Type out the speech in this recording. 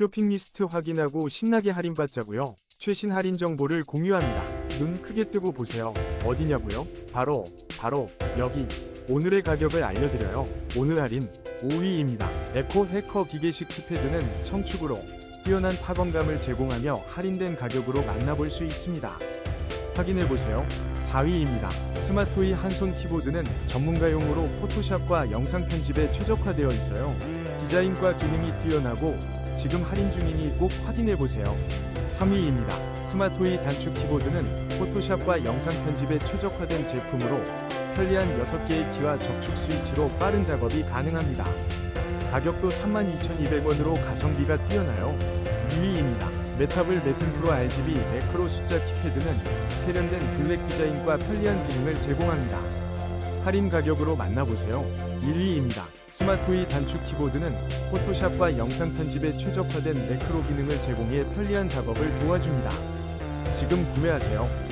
쇼핑 리스트 확인하고 신나게 할인받자고요. 최신 할인 정보를 공유합니다. 눈 크게 뜨고 보세요. 어디냐고요? 바로 바로 여기. 오늘의 가격을 알려드려요. 오늘 할인 5위입니다. 에코 해커 기계식 키패드는 청축으로 뛰어난 타건감을 제공하며 할인된 가격으로 만나볼 수 있습니다. 확인해보세요. 4위입니다. 스마토이 한손 키보드는 전문가용으로 포토샵과 영상 편집에 최적화되어 있어요. 디자인과 기능이 뛰어나고 지금 할인 중이니 꼭 확인해보세요. 3위입니다. 스마토이 단축 키보드는 포토샵과 영상 편집에 최적화된 제품으로 편리한 6개의 키와 적축 스위치로 빠른 작업이 가능합니다. 가격도 32,200원으로 가성비가 뛰어나요. 2위입니다. 메타블 매튼 프로 RGB 매크로 숫자 키패드는 세련된 블랙 디자인과 편리한 기능을 제공합니다. 할인 가격으로 만나보세요. 1위입니다. 스마토이 단축 키보드는 포토샵과 영상 편집에 최적화된 매크로 기능을 제공해 편리한 작업을 도와줍니다. 지금 구매하세요.